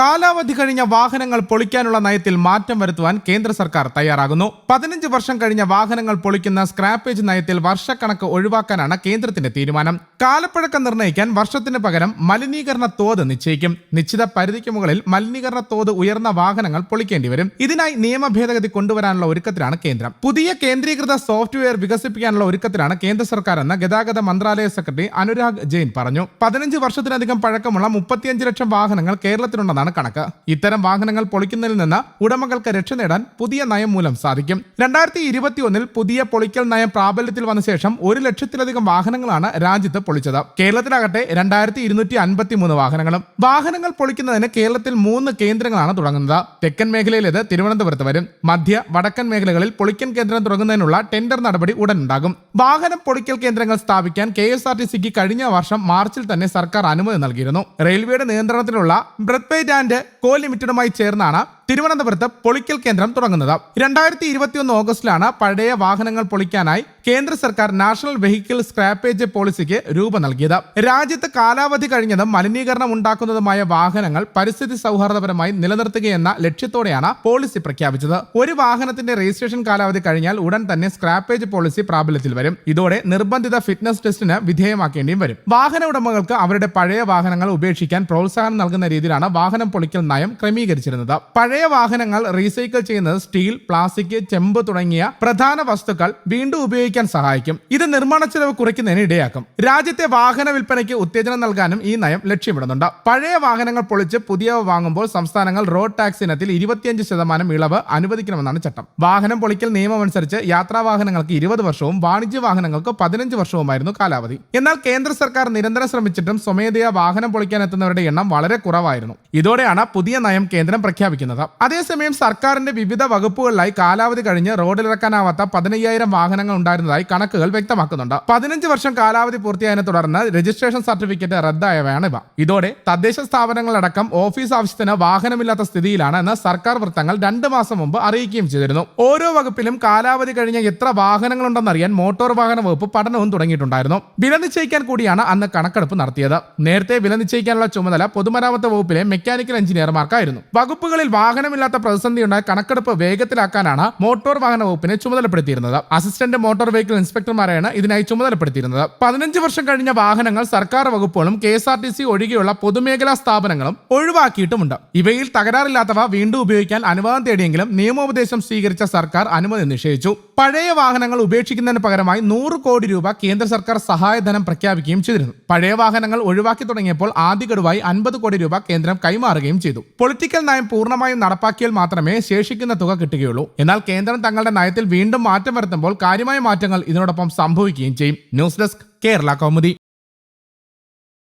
കാലാവധി കഴിഞ്ഞ വാഹനങ്ങൾ പൊളിക്കാനുള്ള നയത്തിൽ മാറ്റം വരുത്തുവാൻ കേന്ദ്ര സർക്കാർ തയ്യാറാകുന്നു. പതിനഞ്ച് വർഷം കഴിഞ്ഞ വാഹനങ്ങൾ പൊളിക്കുന്ന സ്ക്രാപ്പേജ് നയത്തിൽ വർഷക്കണക്ക് ഒഴിവാക്കാനാണ് കേന്ദ്രത്തിന്റെ തീരുമാനം. കാലപ്പഴക്കം നിർണയിക്കാൻ വർഷത്തിന് പകരം മലിനീകരണ തോത് നിശ്ചയിക്കും. നിശ്ചിത പരിധിക്ക് മുകളിൽ മലിനീകരണ തോത് ഉയർന്ന വാഹനങ്ങൾ പൊളിക്കേണ്ടി വരും. ഇതിനായി നിയമ ഭേദഗതി കൊണ്ടുവരാനുള്ള ഒരുക്കത്തിലാണ് കേന്ദ്രം. പുതിയ കേന്ദ്രീകൃത സോഫ്റ്റ്വെയർ വികസിപ്പിക്കാനുള്ള ഒരുക്കത്തിലാണ് കേന്ദ്ര സർക്കാർ എന്ന് ഗതാഗത മന്ത്രാലയ സെക്രട്ടറി അനുരാഗ് ജെയിൻ പറഞ്ഞു. പതിനഞ്ച് വർഷത്തിലധികം പഴക്കമുള്ള മുപ്പത്തിയഞ്ച് ലക്ഷം വാഹനങ്ങൾ കേരളത്തിലുണ്ടെന്നാണ് കണക്ക്. ഇത്തരം വാഹനങ്ങൾ പൊളിക്കുന്നതിൽ നിന്ന് ഉടമകൾക്ക് രക്ഷ നേടാൻ പുതിയ നയം മൂലം സാധിക്കും. രണ്ടായിരത്തി ഇരുപത്തിയൊന്നിൽ പുതിയ പൊളിക്കൽ നയം പ്രാബല്യത്തിൽ വന്ന ശേഷം ഒരു ലക്ഷത്തിലധികം വാഹനങ്ങളാണ് രാജ്യത്ത് പൊളിച്ചത്. കേരളത്തിലാകട്ടെ രണ്ടായിരത്തി ഇരുന്നൂറ്റി അൻപത്തി മൂന്ന് വാഹനങ്ങളും. വാഹനങ്ങൾ പൊളിക്കുന്നതിന് കേരളത്തിൽ മൂന്ന് കേന്ദ്രങ്ങളാണ് തുടങ്ങുന്നത്. തെക്കൻ മേഖലയിലേത് തിരുവനന്തപുരത്ത് വരും. മധ്യ വടക്കൻ മേഖലകളിൽ പൊളിക്കൽ കേന്ദ്രം തുടങ്ങുന്നതിനുള്ള ടെൻഡർ നടപടി ഉടൻ ഉണ്ടാകും വാഹനം പൊളിക്കൽ കേന്ദ്രങ്ങൾ സ്ഥാപിക്കാൻ കെ എസ് ആർ ടി സിക്ക് കഴിഞ്ഞ വർഷം മാർച്ചിൽ തന്നെ സർക്കാർ അനുമതി നൽകിയിരുന്നു. റെയിൽവേയുടെ നിയന്ത്രണത്തിലുള്ള ബ്രത്പേറ്റ് ആൻഡ് കോ ലിമിറ്റഡുമായി ചേർന്നാണ് തിരുവനന്തപുരത്ത് പൊളിക്കൽ കേന്ദ്രം തുടങ്ങുന്നത്. രണ്ടായിരത്തി ഇരുപത്തിയൊന്ന് ഓഗസ്റ്റിലാണ് പഴയ വാഹനങ്ങൾ പൊളിക്കാനായി കേന്ദ്ര സർക്കാർ നാഷണൽ വെഹിക്കിൾ സ്ക്രാപ്പേജ് പോളിസിക്ക് രൂപം നൽകിയത്. രാജ്യത്ത് കാലാവധി കഴിഞ്ഞതും മലിനീകരണം ഉണ്ടാക്കുന്നതുമായ വാഹനങ്ങൾ പരിസ്ഥിതി സൗഹാർദ്ദപരമായി നിലനിർത്തുകയെന്ന ലക്ഷ്യത്തോടെയാണ് പോളിസി പ്രഖ്യാപിച്ചത്. ഒരു വാഹനത്തിന്റെ രജിസ്ട്രേഷൻ കാലാവധി കഴിഞ്ഞാൽ ഉടൻ തന്നെ സ്ക്രാപ്പേജ് പോളിസി പ്രാബല്യത്തിൽ വരും. ഇതോടെ നിർബന്ധിത ഫിറ്റ്നസ് ടെസ്റ്റിന് വിധേയമാക്കേണ്ടിയും വരും. വാഹന ഉടമകൾക്ക് അവരുടെ പഴയ വാഹനങ്ങൾ ഉപേക്ഷിക്കാൻ പ്രോത്സാഹനം നൽകുന്ന രീതിയിലാണ് വാഹനം പൊളിക്കൽ നയം ക്രമീകരിച്ചിരുന്നത്. പഴയ വാഹനങ്ങൾ റീസൈക്കിൾ ചെയ്യുന്നത് സ്റ്റീൽ പ്ലാസ്റ്റിക് ചെമ്പ് തുടങ്ങിയ പ്രധാന വസ്തുക്കൾ വീണ്ടും ഉപയോഗിക്കാൻ സഹായിക്കും. ഇത് നിർമ്മാണ ചെലവ് കുറയ്ക്കുന്നതിന് ഇടയാക്കും. രാജ്യത്തെ വാഹന വിൽപ്പനയ്ക്ക് ഉത്തേജനം നൽകാനും ഈ നയം ലക്ഷ്യമിടുന്നുണ്ട്. പഴയ വാഹനങ്ങൾ പൊളിച്ച് പുതിയവ വാങ്ങുമ്പോൾ സംസ്ഥാനങ്ങൾ റോഡ് ടാക്സ് ഇനത്തിൽ ഇരുപത്തിയഞ്ച് ശതമാനം ഇളവ് അനുവദിക്കണമെന്നാണ് ചട്ടം. വാഹനം പൊളിക്കൽ നിയമമനുസരിച്ച് യാത്രാ വാഹനങ്ങൾക്ക് ഇരുപത് വർഷവും വാണിജ്യ വാഹനങ്ങൾക്ക് പതിനഞ്ച് വർഷവുമായിരുന്നു കാലാവധി. എന്നാൽ കേന്ദ്ര സർക്കാർ നിരന്തരം ശ്രമിച്ചിട്ടും സ്വമേധയാ വാഹനം പൊളിക്കാൻ എത്തുന്നവരുടെ എണ്ണം വളരെ കുറവായിരുന്നു. ഇതോടെയാണ് പുതിയ നയം കേന്ദ്രം പ്രഖ്യാപിക്കുന്നത്. അതേസമയം സർക്കാരിന്റെ വിവിധ വകുപ്പുകളിലായി കാലാവധി കഴിഞ്ഞ് റോഡിലിറക്കാനാവാത്ത പതിനയ്യായിരം വാഹനങ്ങൾ ഉണ്ടായിരുന്നതായി കണക്കുകൾ വ്യക്തമാക്കുന്നുണ്ട്. പതിനഞ്ച് വർഷം കാലാവധി പൂർത്തിയായതിനെ തുടർന്ന് രജിസ്ട്രേഷൻ സർട്ടിഫിക്കറ്റ് റദ്ദായവയാണ് ഇവ. ഇതോടെ തദ്ദേശ സ്ഥാപനങ്ങളടക്കം ഓഫീസ് ആവശ്യത്തിന് വാഹനമില്ലാത്ത സ്ഥിതിയിലാണ് എന്ന് സർക്കാർ വൃത്തങ്ങൾ രണ്ട് മാസം മുമ്പ് അറിയിക്കുകയും ചെയ്തിരുന്നു. ഓരോ വകുപ്പിലും കാലാവധി കഴിഞ്ഞ എത്ര വാഹനങ്ങളുണ്ടെന്നറിയാൻ മോട്ടോർ വാഹന വകുപ്പ് പഠനവും തുടങ്ങിയിട്ടുണ്ടായിരുന്നു. വില നിശ്ചയിക്കാൻ കൂടിയാണ് അന്ന് കണക്കെടുപ്പ് നടത്തിയത്. നേരത്തെ വില നിശ്ചയിക്കാനുള്ള ചുമതല പൊതുമരാമത്ത് വകുപ്പിലെ മെക്കാനിക്കൽ എഞ്ചിനീയർമാർക്കായിരുന്നു. വകുപ്പുകളിൽ വാഹനമില്ലാത്ത പ്രതിസന്ധിയുണ്ടായ കണക്കെടുപ്പ് വേഗത്തിലാക്കാനാണ് മോട്ടോർ വാഹന വകുപ്പിനെ ചുമതലപ്പെടുത്തിയിരുന്നത്. അസിസ്റ്റന്റ് മോട്ടോർ വെഹിക്കിൾ ഇൻസ്പെക്ടർമാരെയാണ് ഇതിനായി ചുമതലപ്പെടുത്തിയിരുന്നത്. പതിനഞ്ച് വർഷം കഴിഞ്ഞ വാഹനങ്ങൾ സർക്കാർ വകുപ്പുകളും K S R T C ഒഴികെയുള്ള പൊതുമേഖലാ സ്ഥാപനങ്ങളും ഒഴിവാക്കിയിട്ടുമുണ്ട്. ഇവയിൽ തകരാറില്ലാത്തവ വീണ്ടും ഉപയോഗിക്കാൻ അനുവാദം തേടിയെങ്കിലും നിയമോപദേശം സ്വീകരിച്ച സർക്കാർ അനുമതി നിഷേധിച്ചു. പഴയ വാഹനങ്ങൾ ഉപേക്ഷിക്കുന്നതിന് പകരമായി നൂറ് കോടി രൂപ കേന്ദ്ര സർക്കാർ സഹായധനം പ്രഖ്യാപിക്കുകയും ചെയ്തിരുന്നു. പഴയ വാഹനങ്ങൾ ഒഴിവാക്കി തുടങ്ങിയപ്പോൾ ആദ്യ ഗഡുവായി അൻപത് കോടി രൂപ കേന്ദ്രം കൈമാറുകയും ചെയ്തു. പൊളിറ്റിക്കൽ നയം പൂർണമായും നടപ്പാക്കിയാൽ മാത്രമേ ശേഷിക്കുന്ന തുക കിട്ടുകയുള്ളൂ. എന്നാൽ കേന്ദ്രം തങ്ങളുടെ നയത്തിൽ വീണ്ടും മാറ്റം വരുത്തുമ്പോൾ കാര്യമായ മാറ്റങ്ങൾ ഇതിനോടൊപ്പം സംഭവിക്കുകയും ചെയ്യും. News desk Kerala Kaumudi.